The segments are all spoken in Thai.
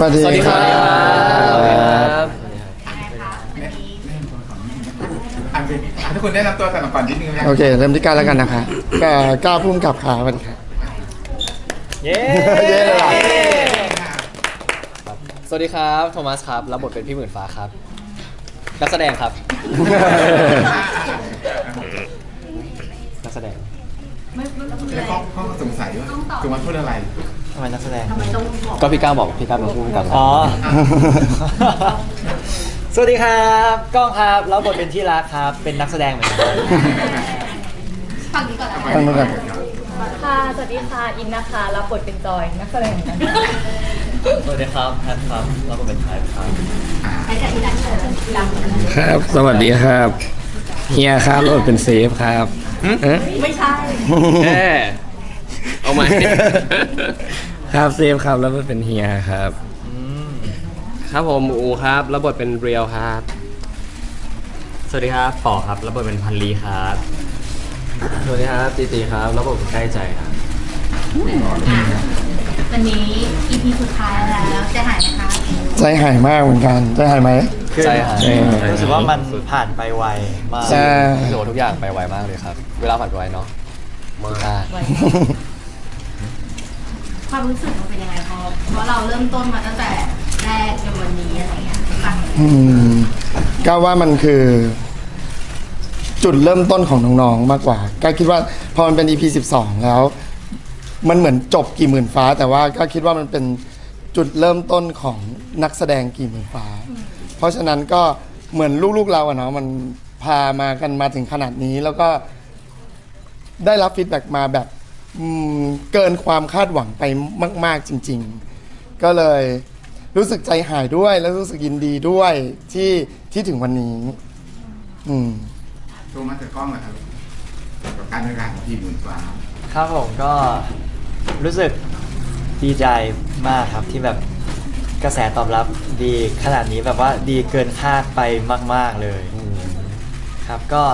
สวัสดีสวัสดีครับครับอะเป็นอะทุกคนแนะนำตัวกันก่อนนิดนึงนะโอเค เริ่มที่การแล้วกันนะคะก็กล้าพุ่มกับขาวันค่ะ เย้ เย้เลยเหรอ สวัสดีครับ โทมัสครับ รับบทเป็นพี่หมื่นฟ้าครับ นักแสดงครับ นักแสดง แล้วเขาเขาสงสัยว่าคือมันพูดอะไรทำไมนักแสดงก็พี่ก้าวบอกพี่ก้าวเป็นผู้กำกับอ๋อ สวัสดีครับก้องครับรับบทเป็นที่รักครับ เป็นนักแสดงเหมือนกันฝั่งนี้ก่อนนะตั้งมือกันค่ะ สวัสดีค่ะ อินนะคะ รับบทเป็นจอย นักแสดงเหมือนกันสวัสดีครับแพทครับรับบทเป็นชายครับใช้กับอินนัทเชิญทีหลังครับ สวัสดีครับเฮียครับรถเป็นเซฟครับเอ๊ะไม่ใช่ แหมเอาใหม่ ครับเซฟครับแล้วมันเป็นเฮียครับ ครับผมอูครับแล้วบทเป็นเรียวครับ สวัสดีครับปอครับรับบทเป็นพันลีครับ สวัสดีครับตีตีครับรับบทเป็นใกล้ใจครับ วันนี้ EP สุดท้ายแล้วจะหายไหมคะ ใจหายมากเหมือนกัน ใจหายไหมใจหายเออรู้สึกว่ามันผ่านไปไวมากใช่ รู้สึกว่าทุกอย่างไปไวมากเลยครับ เวลาผ่านไปไวเนาะมากไว้ ความรู้สึกมันเป็นยังไงพอเพราะเราเริ่มต้นมาตั้งแต่แรกจนวันนี้อะไรเงี้ยค่ะอืมก้าวว่ามันคือ จุดเริ่มต้นของน้องๆมากกว่าก้าวคิดว่าพอมันเป็น EP 12 แล้ว มันเหมือนจบกี่หมื่นฟ้า แต่ว่าก็คิดว่ามันเป็นจุดเริ่มต้นของนักแสดงกี่หมื่นฟ้า เพราะฉะนั้นก็เหมือนลูกๆเราอะเนาะมันพามากันมาถึงขนาดนี้แล้วก็ได้รับฟีดแบ็กมาแบบ อืมเกินความคาดหวังไปมาก ๆ จริง ๆ ก็เลยรู้สึกใจหายด้วย แล้วรู้สึกยินดีด้วยที่ที่ถึงวันนี้ อืม โทรมาจากกล้องนะครับกับการทำงานของทีมหมุนฟ้าครับผมก็รู้สึกดีใจมากครับที่แบบกระแสตอบรับดีขนาดนี้แบบว่าดีเกินคาดไปมาก ๆเลย ครับก็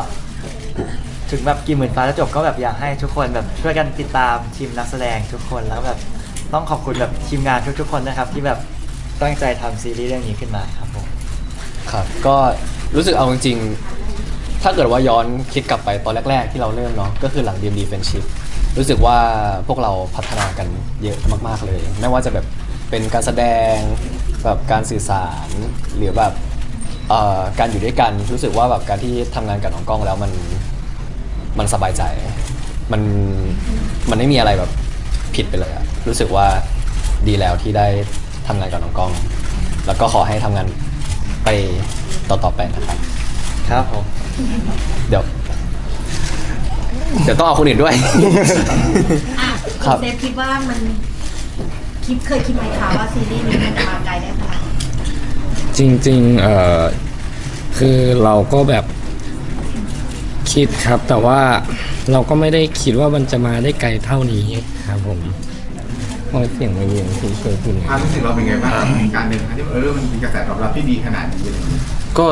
ถึงแบบกี่หมื่นฟ้าจะจบก็แบบอยากให้ทุกคนแบบช่วยกันติดตามทีมนักแสดงทุกคนแล้วแบบต้องขอบคุณแบบทีมงานทุกๆคนนะครับ ที่แบบตั้งใจทำซีรีส์เรื่องนี้ขึ้นมาครับผม ครับก็รู้สึกเอาจริงๆ ถ้าเกิดว่าย้อนคิดกลับไปตอนแรก ๆ ที่เราเริ่มเนาะก็คือหลัง DMD Friendship รู้สึกว่าพวกเราพัฒนากันเยอะมากๆเลย ไม่ว่าจะแบบเป็นการแสดงแบบการสื่อสารหรือแบบเอ่อการอยู่ด้วยกันรู้สึกว่าแบบการที่ทำงานกับน้องกล้องแล้วมัน มันสบายใจ มันมันไม่มีอะไรแบบผิดไปเลยอะรู้สึกว่าดีแล้วที่ได้ทำงานกับน้องกล้อง แล้วก็ขอให้ทำงานไปต่อๆไปนะครับ ครับผม เดี๋ยว เดี๋ยวต้องเอาคนอื่นด้วย อะครับเซฟคิดว่ามันคิดเคยคิดไหมคะว่าซีรีส์นี้มันจะมาไกลได้ขนาดนี้จริงๆเอ่อคือเราก็แบบ คิดครับ แต่ว่าเราก็ไม่ได้คิดว่ามันจะมาได้ไกลเท่านี้ครับผมพอเสียงมาเรียนที่เคยคุณความรู้สึกเราเป็นไงบ้างการเดินทางที่เออมันมีกระแสตอบรับที่ดีขนาดนี้อะไรอย่างเงี้ยก็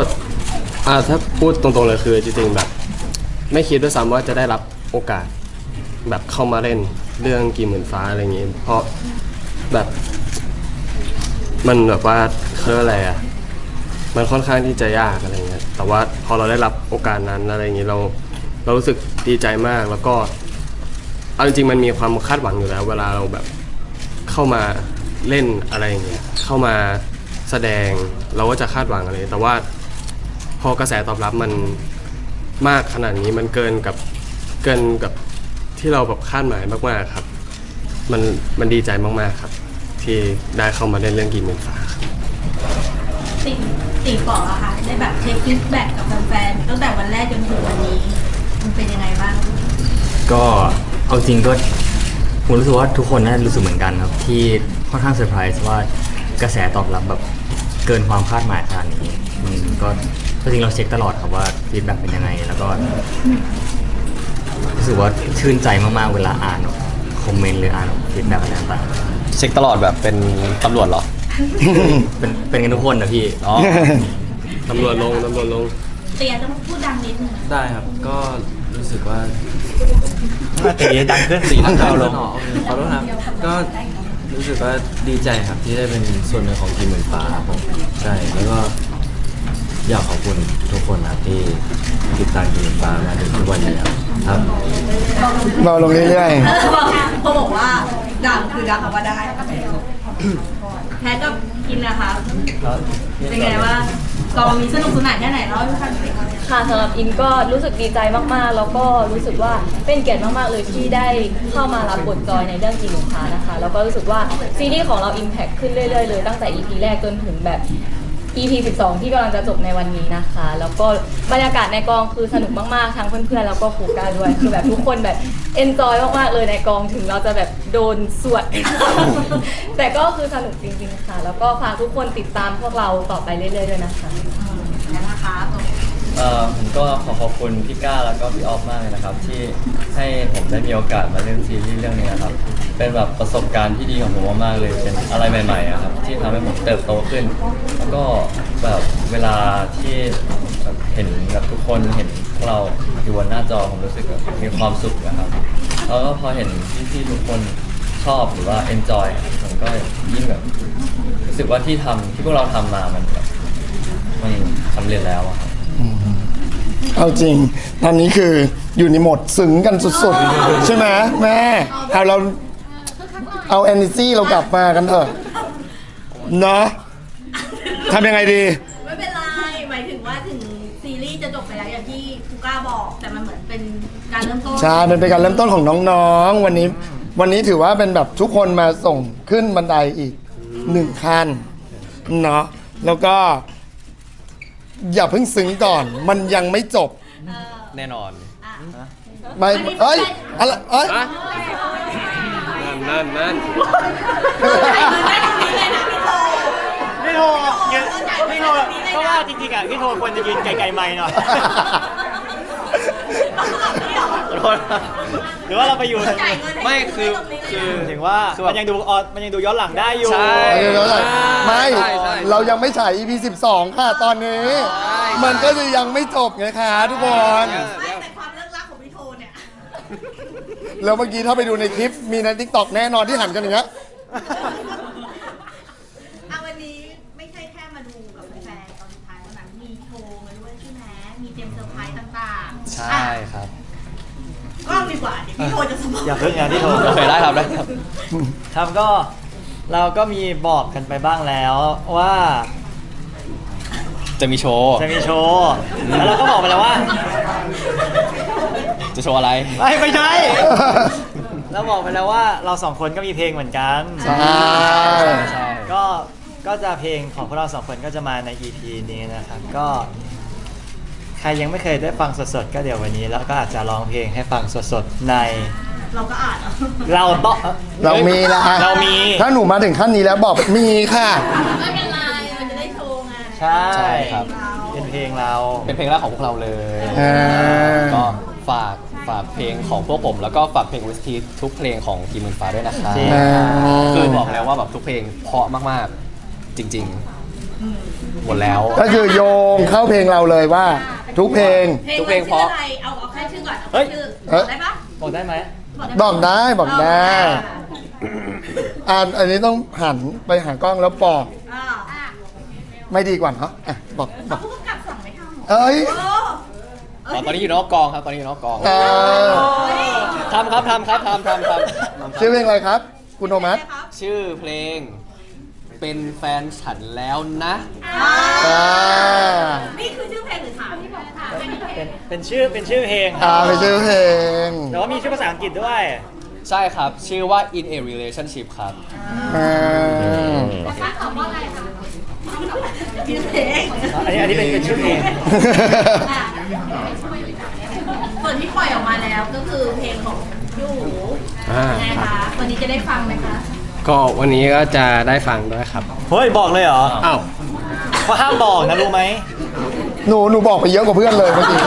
อ่าถ้าพูดตรงๆเลยคือจริงๆแบบ ไม่คิดด้วยซ้ำว่าจะได้รับโอกาส แบบเข้ามาเล่นเรื่องกี่หมื่นฟ้าอะไรอย่างงี้เพราะแบบ มันแบบว่าเขาเรียกว่าอะไรอะมันค่อนข้างที่จะยากอะไรเงี้ย แต่ว่าพอเราได้รับโอกาสนั้นอะไรอย่างงี้เราเรารู้สึกดีใจมากแล้วก็เอาจริงๆมันมีความคาดหวังอยู่แล้ว เวลาเราแบบเข้ามาเล่นอะไรอย่างเงี้ยเข้ามาแสดงเราก็จะคาดหวังอะไร แต่ว่าพอกระแสตอบรับมันมากขนาดนี้มันเกินกับเกินกับที่เราแบบคาดหมายมากๆครับ มันมันดีใจมากๆครับ ที่ได้เข้ามาเล่นเรื่องกี่หมื่นฟ้าครับติ ติบอกอะค่ะได้แบบเช็คฟีดแบ็กกับแฟนๆตั้งแต่วันแรกจนถึงวันนี้ มันเป็นยังไงบ้างก็เอาจริงก็ผมรู้สึกว่าทุกคนน่าจะรู้สึกเหมือนกันครับ ที่ค่อนข้างเซอร์ไพรส์ว่ากระแสตอบรับแบบเกินความคาดหมายขนาดนี้มันก็จริงเราเช็คตลอดครับว่าฟีดแบ็กเป็นยังไง แล้วก็รู้สึกว่าชื่นใจมากๆเวลาอ่านคอมเมนต์หรืออ่านฟีดแบ็กอะไรต่างเช็คตลอดแบบเป็นตำรวจเหรอๆ เป็นเป็นกันทุกคนนะพี่อ๋อ ตำรวจลงตำรวจลง เตียต้องพูดดังนิดนึงได้ครับ ก็รู้สึกว่าตีดังขึ้นสีนักข่าวลงขอโทษครับ ก็รู้สึกว่าดีใจครับที่ได้เป็นส่วนหนึ่งของทีมหมื่นฟ้าครับผมใช่ แล้วก็อยากขอบคุณทุกคนครับที่ติดตามทีมหมื่นฟ้ามาถึงทุกวันนี้ครับครับ เบาลงเรื่อยเออบอกเขาบอกว่าดังคือดังคำว่าได้ แพทก็กินนะคะเป็นไงว่ากองนี้สนุกสนานแค่ไหนเล่าให้ฟังสิค่ะสำหรับอินก็รู้สึกดีใจมากๆ แล้วก็รู้สึกว่าเป็นเกียรติมากๆเลยที่ได้เข้ามารับบทจอยในเรื่องกินลูกค้านะคะ แล้วก็รู้สึกว่าซีรีส์ของเรา Impact ขึ้นเรื่อยๆเลยตั้งแต่ EP แรกจนถึงแบบ EP 12 ที่กำลังจะจบในวันนี้นะคะ แล้วก็บรรยากาศในกองคือสนุกมากๆ ทั้งเพื่อนๆ แล้วก็ครูก้าด้วย คือแบบทุกคนแบบเอนจอยมากๆ เลยในกองถึงเราจะแบบโดนสวด แต่ก็คือสนุกจริงๆ ค่ะ แล้วก็ฝากทุกคนติดตามพวกเราต่อไปเรื่อยๆ ด้วยนะคะนะคะเอ่อผมก็ขอขอบคุณพี่ก้าแล้วก็พี่ออฟมากเลยนะครับ ที่ให้ผมได้มีโอกาสมาเล่นซีรีส์เรื่องนี้นะครับ เป็นแบบประสบการณ์ที่ดีของผมมากๆเลย เป็นอะไรใหม่ๆอะครับที่ทำให้ผมเติบโตขึ้น แล้วก็แบบเวลาที่แบบเห็นแบบทุกคนเห็นพวกเราอยู่บนหน้าจอผมรู้สึกแบบมีความสุขนะครับ แล้วก็พอเห็นพี่ๆทุกคนชอบหรือว่า enjoy ผมก็ยิ่งแบบรู้สึกว่าที่ทำที่พวกเราทำมามันแบบมันสำเร็จแล้วอะครับๆเอาจริง ตอนนี้คืออยู่ในโหมดซึ้งกันสุดๆ ใช่ไหมแม่เอาเรา เอา energy เรากลับมากันเถอะเนาะทำยังไงดี ไม่เป็นไรหมายถึงว่าถึงซีรีส์จะจบไปแล้วอย่างที่ครูก้าบอกแต่มันเหมือนเป็นการเริ่มต้นใช่มันเป็นการเริ่มต้นของน้องๆ วันนี้ วันนี้ถือว่าเป็นแบบทุกคนมาส่งขึ้นบันไดอีกหนึ่งขั้นเนาะแล้วก็ อย่าเพิ่งซึ้งก่อน มันยังไม่จบ แน่นอน ไม่เอ้ยอะไรเอ้ยนั่น นั่นนั่นพี่โทยืนพี่โทก็ว่าจริงๆอะพี่โทควรจะยืนไกลๆไม่หน่อยขอโทษครับหรือว่าเราไปอยู่จ่ายเงินให้ไม่คือคือถึงว่าคือแบบมันยังดูออนมันยังดูย้อนหลังได้อยู่ใช่เดี๋ยวๆๆไม่ใช่ใช่เรายังไม่ฉาย EP 12 ค่ะตอนนี้ มันก็จะยังไม่จบไงคะทุกคน ไม่แต่ความเลิกลักของพี่โทเนี่ย แล้วเมื่อกี้ถ้าไปดูในคลิปมีใน t ิ k t o k แน่นอนที่หันกันอย่างเงี้ยอะวันนี้ไม่ใช่แค่มาดูกับแฟนๆตอนสุดท้ายเท่านั้นมีโชว์มาด้วยใช่ไหมมีเตรียมเซอร์ไพรส์ต่างๆใช่ครับ กล้องดีกว่าเดี๋ยวพี่โทจะสมองอย่าเพิ่งอย่าพี่โทโอเคได้ครับได้ครับ ครับก็เราก็มีบอกกันไปบ้างแล้วว่า จะมีโชว์ จะมีโชว์แล้วเราก็บอกไปแล้วว่าจะโชว์อะไร ไม่ไม่ใช่ เราบอกไปแล้วว่าเราสองคนก็มีเพลงเหมือนกันใช่ ใช่ก็ก็จะเพลงของพวกเราสองคนก็จะมาใน EP นี้นะครับ ก็ ใครยังไม่เคยได้ฟังสดๆ ก็เดี๋ยววันนี้แล้วก็อาจจะร้องเพลงให้ฟังสดๆใน เราก็อ่านเอาเราต้อง เรามีแล้วเรามี ถ้าหนูมาถึงขั้นนี้แล้วบอกมีค่ะ ไม่เป็นไร ใช่ใช่ครับ เป็นเพลงเราเป็นเพลงแรกของพวกเราเลยอ่าก็ฝากฝากเพลงของพวกผม แล้วก็ฝากเพลงวิสทีทุกเพลงของกีมืนฟ้าด้วยนะครับจริงอ่าคือบอกแล้วว่าแบบทุกเพลงเพราะมากๆ จริงๆ หมดแล้ว ก็คือโยงเข้าเพลงเราเลยว่า ทุกเพลง ทุกเพลงเพราะ ชื่ออะไรเอาเอาแค่ชื่อก่อนเฮ้เอายแค่ชื่อบอกได้ปะบอกได้ไหม บอกได้บอกได้ อ่านอันนี้ต้องหันไปหากล้องแล้วบอกอ่าอ่า ไม่ดีกว่าเนาะอะบอกบเอาอกผู้กำกับสั่งไม่ทำเหรอเอ้ยโอ้อ๋อตอนนี้อยู่นอกกองครับ ตอนนี้อยู่นอกกองเออ ทำครับทำครับทำทำทำชื่อเพลงอะไรครับ คุณโทมัสครับชื่อเพลง เป็นแฟนฉันแล้วนะ อ่าอ่านี่คือชื่อเพลงหรือถามที่บอกถามเป็นเพลเป็นงเป็นชื่อเป็นชื่อเพลงคอ่ารับไปชื่อเพลงแต่ว่ามีชื่อภาษาอังกฤษด้วย ใช่ครับ ชื่อว่า in a relationship ครับ อ่าชื่อ เพลงอันนี้อันนี้เป็นเป็นชื่อเพลงอะส่วนที่ปล่อยออกมาแล้วก็คือเพลงของยูอ่าไงครับ คะวันนี้จะได้ฟังไหมคะก็วันนี้ก็จะได้ฟังด้วยครับเฮ้ยบอกเลยเหรออ้าวว่าห้ามบอกนะรู้ไหมหนูหนูบอกไปเยอะกว่าเพื่อนเลยเมื่อกี้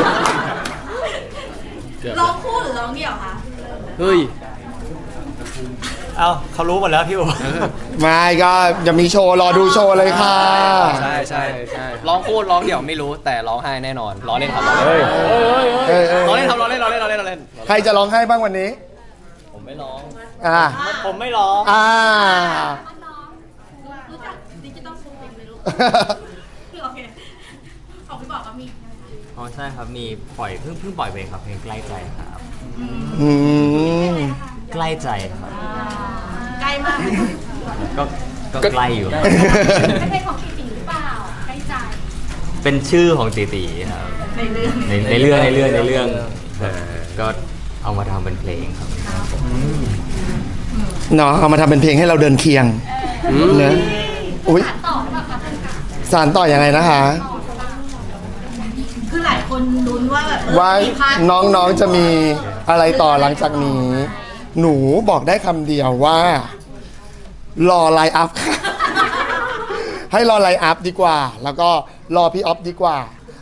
ร้องคู่หรือร้องเดี่ยวคะเฮ้ย เอาเขารู้หมดแล้วพี่อู๋ไม่ก็จะมีโชว์รอดูโชว์เลยค่ะ ใช่ใช่ใช่ร้องพูดร้องเดี่ยวไม่รู้แต่ร้องไห้แน่นอนร้องเล่นครับร้องเล่นเออเออร้องเล่นครับร้องเล่นร้องเล่นร้องเล่นร้องเล่นใครจะร้องไห้บ้างวันนี้ ผมไม่ร้องออ่า ผมไม่ร้อง อ่า รู้จักดิจิตอลฟูลไหมลูกคือโอเคของพี่บอกว่ามีอ๋อใช่ครับมีปล่อยเพิ่งเพิ่งปล่อยไปครับเพลงใกล้ใจครับ อืม ใกล้ใจครับ ใกล้มากก็ก็ใกล้อยู่เป็นเพลงของพี่ติ๋งหรือเปล่าใกล้ใจเป็นชื่อของตีตีครับ ในเรื่องในในเรื่องในเรื่องในเรื่องเออก็เอามาทำเป็นเพลงครับ เนาะเอามาทำเป็นเพลงให้เราเดินเคียงเนอะอุ้ยต่อหรือเปล่าคะสารต่อยังไงนะคะ คือหลายคนลุ้นว่าแบบเออว่ามีพาร์ทน้องๆจะมีอะไรต่อหลังจากนี้ หนูบอกได้คำเดียวว่า รอไลน์อัพค่ะให้รอไลน์อัพดีกว่า แล้วก็รอพี่ออฟดีกว่า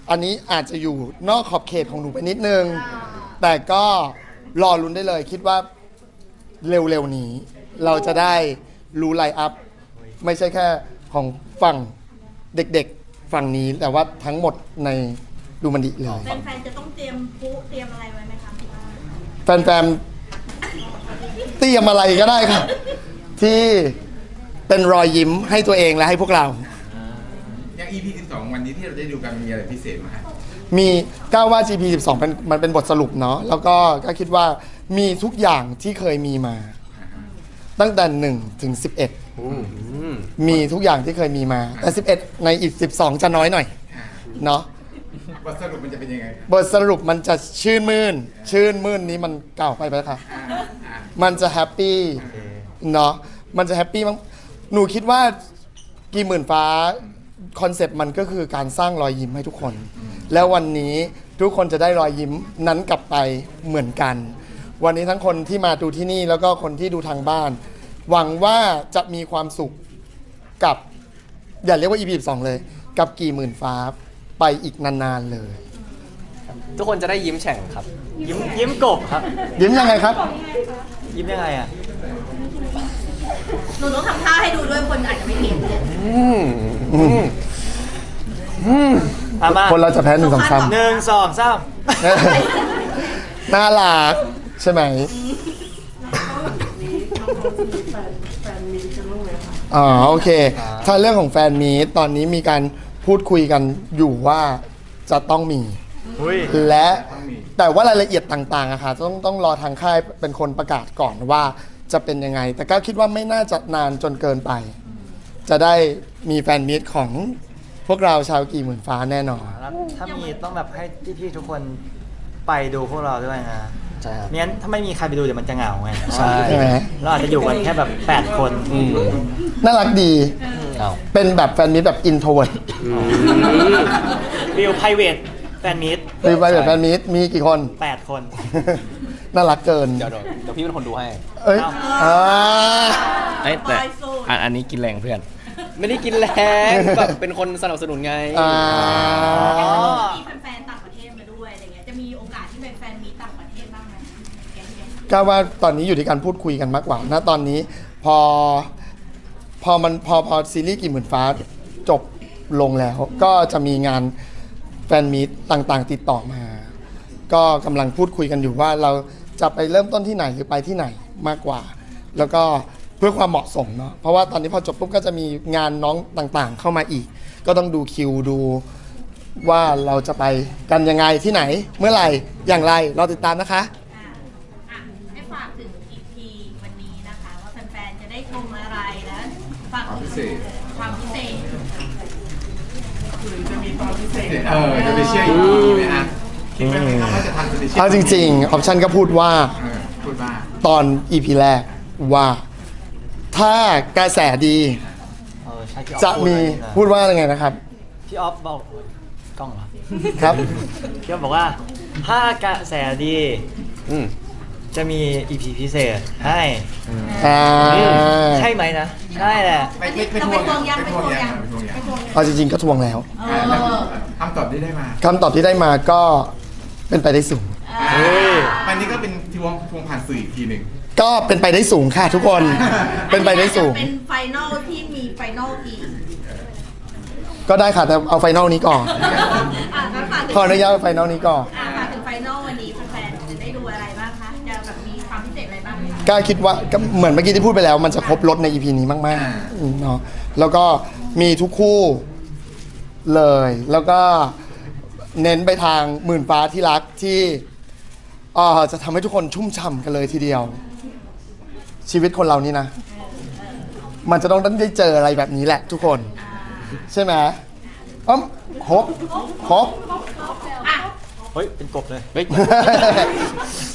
อันนี้อาจจะอยู่นอกขอบเขตของหนูไปนิดนึง แต่ก็รอลุ้นได้เลย คิดว่าเร็วๆนี้ เราจะได้รู้ไลน์อัพไม่ใช่แค่ของฝั่งเด็กๆฝั่งนี้ แต่ว่าทั้งหมดในดูมันดีเลยแฟนๆจะต้องเตรียมพุเตรียมอะไรไว้ไหมคะแฟนๆ เตรียมอะไรก็ได้ครับ ที่เป็นรอยยิ้มให้ตัวเองและให้พวกเรา อย่าง EP 12 วันนี้ที่เราได้ดูกันมีอะไรพิเศษไหมฮะมีก้าวว่า GP 12เป็นมันเป็นบทสรุปเนาะแล้วก็ก็คิดว่ามีทุกอย่างที่เคยมีมา ตั้งแต่1ถึง11 มีทุกอย่างที่เคยมีมา แต่ 11 ในอีก12 จะน้อยหน่อยเนาะบทสรุปมันจะเป็นยังไงบทสรุปมันจะชื่นมื่น ชื่นมื่นนี้มันเก่าไปไหมคะอ่าอ่า มันจะแฮปปี้เนาะมันจะแฮปปี้มั้งหนูคิดว่ากี่หมื่นฟ้าคอนเซปต์มันก็คือการสร้างรอยยิ้มให้ทุกคน แล้ววันนี้ทุกคนจะได้รอยยิ้มนั้นกลับไปเหมือนกัน วันนี้ทั้งคนที่มาดูที่นี่แล้วก็คนที่ดูทางบ้าน หวังว่าจะมีความสุขกับ อย่าเรียกว่า EP 2เลย กับกี่หมื่นฟ้าไปอีกนานๆเลย ทุกคนจะได้ยิ้มแฉ่งครับ ยิ้มยิ้มกบครับ ยิ้มยังไงครับ ยิ้มยังไงอะหนูต้องทำท่าให้ดูด้วยคนอาจจะไม่เห็นเอามาคนเราจะแพ้หนึ่งสองสามหนึ่งสองสามน่ารักใช่ไหมอ๋อโอเค ถ้าเรื่องของแฟนมีตตอนนี้มีการพูดคุยกันอยู่ว่าจะต้องมีอุ้ยและ แต่ว่ารายละเอียดต่างๆอะค่ะต้องต้องรอทางค่ายเป็นคนประกาศก่อนว่าจะเป็นยังไง แต่ก็คิดว่าไม่น่าจะนานจนเกินไป จะได้มีแฟนมีตของพวกเราชาวกี่หมื่นฟ้าแน่นอน แล้วถ้ามีต้องแบบให้พี่ๆทุกคนไปดูพวกเราด้วยนะใช่ครับ ไม่งั้นถ้าไม่มีใครไปดูเดี๋ยวมันจะเหงาไงใช่ ใช่ไหมเราอาจจะอยู่กันแค่แบบ8คนอืมน่ารักดีเอาเป็นแบบแฟนมิตรแบบอินโทรเวิร์ดวิวไพรเวทแฟนมิต มีไปแบบแฟนมิตรมีกี่คน8คน น่ารักเกิน เดี๋ยวเดี๋ยวเดี๋ยวพี่เป็นคนดูให้ เอ้ยเอ้าอ่าเอ้ยแต่บอยโซนอันอันนี้กินแรงเพื่อน ไม่ได้กินแรงแบบเป็นคนสนับสนุนไง อ่ามีแฟนๆต่างประเทศมาด้วยอะไรเงี้ย จะมีโอกาสที่เป็นแฟนมีต่างประเทศบ้างไหมแกงเนี้ยก็ว่าตอนนี้อยู่ที่การพูดคุยกันมากกว่าณตอนนี้พอพอมันพอพอซีรีส์กี่หมื่นฟ้าจบลงแล้ว ก็จะมีงานแฟ นมีตต่างๆ ติดต่อมา ก็กำลังพูดคุยกันอยู่ว่าเราจะไปเริ่มต้นที่ไหนหรือไปที่ไหนมากกว่า แล้วก็เพื่อความเหมาะสมเนาะเพราะว่าตอนนี้พอจบปุ๊บก็จะมีงานน้องต่างๆ เข้ามาอีก ก็ต้องดูคิวดูว่าเราจะไปกันยังไงที่ไหน เมื่อไหร่อย่างไรเราติดตามนะคะ อะอะให้ฝากถึง EP วันนี้นะคะ ว่าแฟนๆจะได้ชมอะไรและฝากความถึพิง เศษ ความพิเศษ เออจะไปเชื่ออีกทีไหมฮะคิดว่าไงครับว่าจะทันจะไปเชื่อเอาจริงๆออปชันก็พูดว่าเออพูดว่าตอน EP แรกว่า ถ้ากระแสดีเออใช่พี่ออฟจะมีพูพูดดว่าอะไรไงนะครับพี่ออฟบอกกล้องเหรอครับ พี่ออฟบอกว่าถ้ากระแสดีอืม จะมี EP พิเศษให้อ่าใช่ไหมนะใช่แหละไม่ไม่ไม่เราทไปวงทวงยังไม่ไปททววงงยัยังงไม่ทวงยังไปทวงยังเอาจริงๆก็ทวงแล้วเออ่าแล้วอคำตอบที่ได้มาคำตอบที่ได้มาก็เป็นไปได้สูง เฮ้ยวันนี้ก็เป็นทวงทวงผ่านสื่ออีกทีหนึ่ง ก็เป็นไปได้สูงค่ะทุกคนเป็นไปได้สูง เป็นไฟนอลที่มีไฟนอลอีกก็ได้ค่ะแต่เอาไฟนอลนี้ก่อน อะงั้นฝากถึงขออนุญาตไฟนอลนี้ก่อน อะฝา กถึงไฟนอลวันนี้แฟนๆจะได้ดูอะไรบ้างคะจะแบบมีความพิเศษอะไรบ้างไหมคะกล้าคิดว่าก็เหมือนเมื่อกี้ที่พูดไปแล้ว มันจะครบรถใน EP นี้มากๆอืมเนาะแล้วก็มีทุกคู่เลย แล้วก็เน้นไปทางหมื่นฟ้าที่รักที่เอ่อจะทำให้ทุกคนชุ่มฉ่ำกันเลยทีเดียว ชีวิตคนเรานี่นะ มันจะต้องได้เจออะไรแบบนี้แหละทุกคน ใช่ไหมอ้อมครบครบอะเฮ้ย เป็นกบเลยเฮ้ย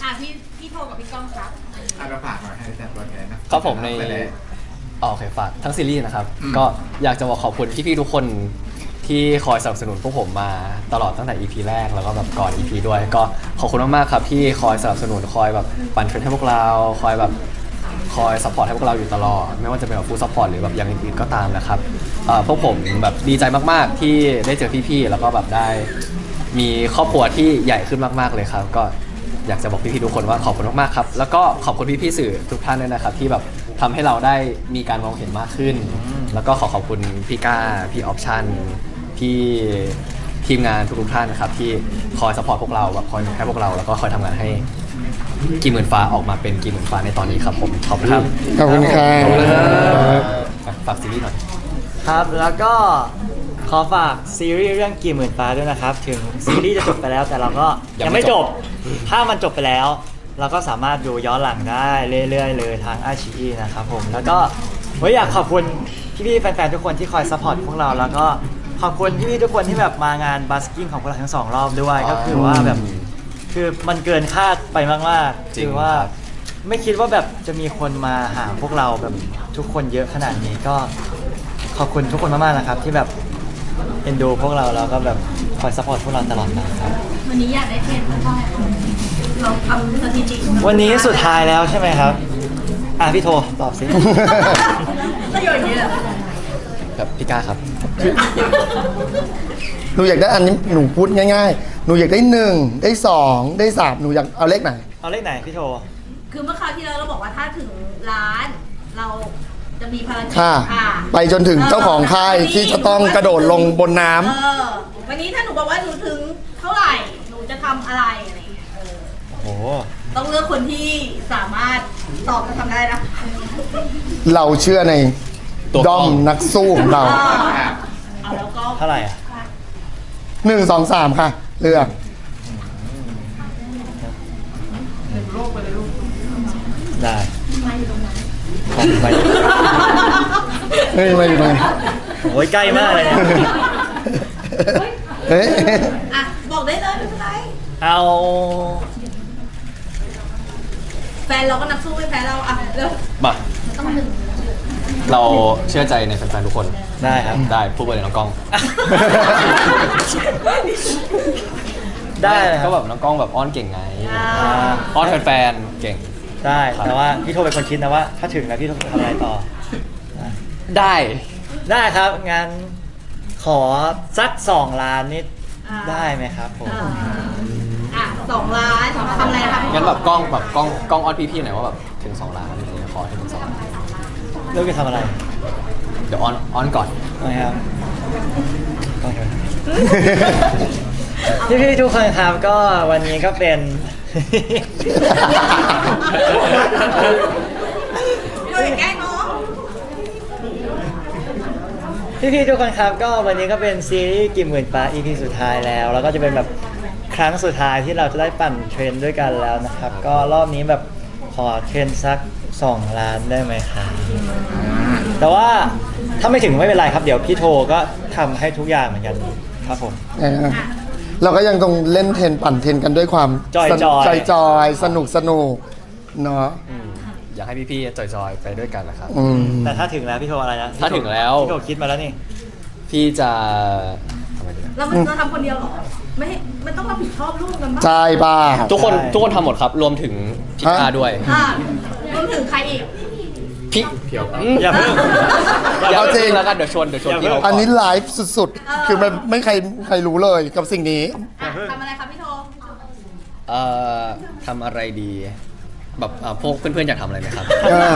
อะพี่พี่โทกับพี่ก้องครับ อะเราฝากหน่อยให้แต่ตัวแทนนะครับผมใน ไปเลย อ๋อโอเคฝากทั้งซีรีส์นะครับก็อยากจะบอกขอบคุณพี่ๆทุกคนที่คอยสนับสนุนพวกผมมาตลอดตั้งแต่ EP แรกแล้วก็แบบก่อน EP ด้วย ก็ขอบคุณมากๆครับที่คอยสนับสนุนคอยแบบปั่นเทรนให้พวกเรา คอยแบบคอยซัพพอร์ตให้พวกเราอยู่ตลอด ไม่ว่าจะเป็นแบบฟูลซัพพอร์ตหรือแบบอย่างอื่นๆก็ตามนะครับเอ่อพวกผมแบบดีใจมากๆที่ได้เจอพี่ๆแล้วก็แบบได้ มีครอบครัวที่ใหญ่ขึ้นมาก ๆเลยครับ ก็ อยากจะบอกพี่ๆทุกคนว่าขอบคุณมากๆครับ แล้วก็ขอบคุณพี่ๆสื่อทุกท่านด้วยนะครับ ที่แบบทำให้เราได้มีการมองเห็นมากขึ้น แล้วก็ขอขอบคุณพี่ก้าพี่ออปชั่นพี่ทีมงานทุกๆท่านนะครับที่คอยสปอร์ตพวกเราแบบคอยให้พวกเราแล้วก็คอยทำงานให้กีหมื่นฟ้าออกมาเป็นกีหมื่นฟ้าในตอนนี้ครับผมขอบคุณครับ ขอบคุณครับฝากฝากซีรีส์หน่อย ครับ แล้วก็ ขอฝากซีรีส์เรื่องกี่หมื่นฟ้าด้วยนะครับ ถึงซีรีส์จะจบไปแล้วแต่เราก็ยังยังไม่ไม่จจบบถ้ามันจบไปแล้ว เราก็สามารถดูย้อนหลังได้เรื่อยๆเลยทางอาชีนะครับผม แล้วก็เฮ้ยอยากขอบคุณพี่ๆแฟนๆทุกคนที่คอยซัพพอร์ตพวกเรา แล้วก็ขอบคุณพี่ๆทุกคนที่แบบมางานบัสกิ้งของพวกเราทั้งสองรอบด้วย ก็คือว่าแบบคือมันเกินคาดไปมากๆจริงคือว่าครับไม่คิดว่าแบบจะมีคนมาหาพวกเราแบบทุกคนเยอะขนาดนี้ก็ขอบคุณทุกคนมากๆนะครับ ที่แบบเอ็นดูพวกเราแล้วก็แบบคอยซัพพอร์ตพวกเราตลอดมาครับ วันนี้อยากได้เทรนเท่าไหร่เราทำสถิติวันนี้สุดท้ายแล้วใช่ไหมครับ อะพี่โทตอบสิ ประโยชน์เยอะครับพี่ก้าครับ หนูอยากได้อันนี้หนูพูดง่ายๆ หนูอยากได้หนึ่งได้สองได้สามหนูอยากเอาเลขไหน เอาเลขไหนพี่โทคือเมื่อคราวที่แล้วเราบอกว่าถ้าถึงล้าน เรา จะมีภารกิจค่ะ อะไปจนถึงเจ้าของค่ายที่จะต้องกระโดดลงบนน้ำ เออวันนี้ถ้าหนูบอกว่าหนูถึงเท่าไหร่ หนูจะทำอะไรอะไรอย่างเงี้ยเออโอ้โหต้องเลือกคนที่สามารถตอบและทำได้นะเราเชื่อในตัวด้อมกล้องนักสู้ของเราเอาแล้วก็เท่าไหร่อะหนึ่งสองสามค่ะ เลือกได้ไป เฮ้ยไม่ไม่โอ้ยใกล้มากเลยเนี่ยเฮ้ยอะ บอกได้เลยไม่เป็นไร เอา แฟนเราก็นักสู้ไม่แพ้เราอะเร็วมาเราเชื่อใจในแฟนๆทุกคน ได้ครับ ได้พูดไปเลยน้องกล้อง ได้เลยคก็รับแบบน้องกล้องแบบอ้อนเก่งไงอ่าอ้อนแฟนๆเก่ง ได้ครับแต่ว่าพี่โทเป็นคนคิดนะว่า ถ้าถึงแล้วพี่โทจะทำอะไรต่อ ได้ได้ครับงั้นขอสักสองล้านนิดอ่าได้ไหมครับผม อ่าอะสองล้านทำอะไรคะพี่งั้นแบบกล้องแบบกล้องกล้องอ้อนพี่ๆหน่อยว่าแบบถึง2ล้านอะไรอย่างเงี้ยขอให้ถึง2ล้านเลือกจะทำอะไรเดี๋ยวอ้อนอ้อนก่อน นะครับโอเคพี่พี่ๆทุกคนครับก็วันนี้ก็เป็นโดยแกล้งน้อง พี่พี่ๆทุกคนครับก็วันนี้ก็เป็นซีรีส์กิมหมื่นฟ้า EP สุดท้ายแล้ว แล้วก็จะเป็นแบบครั้งสุดท้ายที่เราจะได้ปั่นเทรนด์ด้วยกันแล้วนะครับ ก็รอบนี้แบบขอเทรนด์สัก 2 ล้านได้ไหมครับแต่ว่าถ้าไม่ถึงไม่เป็นไรครับ เดี๋ยวพี่โทก็ทำให้ทุกอย่างเหมือนกันครับผม เออเราก็ยังต้องเล่นเทนปั่นเทนกันด้วยความจอยๆจอยจอยๆสนุกสนุกเนาะอ ยากให้พี่ๆจอยๆไปด้วยกันนะครับ อืมแต่ถ้าถึงแล้วพี่โทอะไรนะถ้าถึงแล้ว พี่โทคิดมาแล้วนี่ พี่จะทำไมดีนะเราเราทำคนเดียวเหรอ ไม่ให้มันต้องรับผิดชอบลูกกันบ้างใช่ป่ะ ทุกคนใช่ทุกคนทำหมดครับ รวมถึงพี่ฮะกาด้วย อะรวมถึงใครอีก พี่เพียวครับอย่าเพิ่งอย่าเอาจริเพิ่งงแล้วกันเดี๋ยวชวนเดี๋ยวชวนอย่าพี่เพิ่งเขาก่อัอนนนี้ไลฟ์สุดๆ คือมันไม่ใครใครรู้เลยกับสิ่งนี้ อะทำอะไรคะพี่โทเอ่อทำอะไรดี แบบอะพวกเพื่อนๆอยากทำอะไรไหมครับ เออ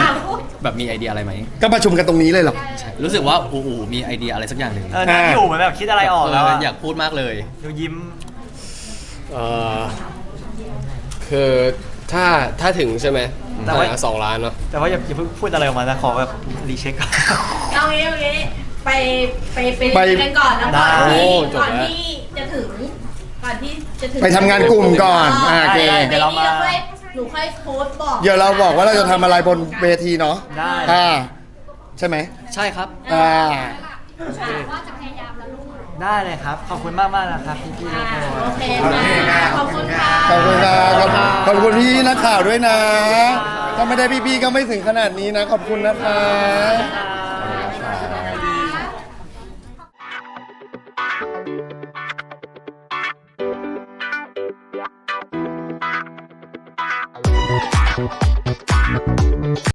แบบมีไอเดียอะไรไหมก็ประชุมกันตรงนี้เลยเหรอ ใช่รู้สึกว่าอูอูมีไอเดียอะไรสักอย่างหนึ่งเออนั่งอยู่เหมือนแบบคิดอะไรออกแล้วเออะออยากพูดมากเลย ดูยิ้ม เอ่อคือถ้าถ้าถึงใช่ไหมแต่ว่าอ่สองล้านเนาะแต่ว่าอย่าอย่าเพิ่งพูดอะไรออกมานะขอแบบรีเช็คก่อน เอางี้เอางี้ไปไปไปไป เรียนกันก่อนแล้วก่อนได้ ที่โอ้จบก่อนแล้ว ที่จะถึงก่อนที่จะถึงไปทำงานกลุ่มก่อนอ่าโอเค ได้เดี๋ยวเรามาค่อย หนูค่อยโพสต์บอกเดี๋ยวเราบอกว่าเราจะทำอะไรบนเวทีเนาะได้ อ่าใช่ไหม ใช่ครับ อ่าได้เลยครับ ขอบคุณมากมากๆนะครับพี่พี่ๆทุกคน โอเคค่ะขอบคุณค่ะ ขอบคุณครับขอบคุณพี่นักข่าวด้วยนะ ถ้าไม่ได้พี่ๆก็ไม่ถึงขนาดนี้นะ ขอบคุณนะคะ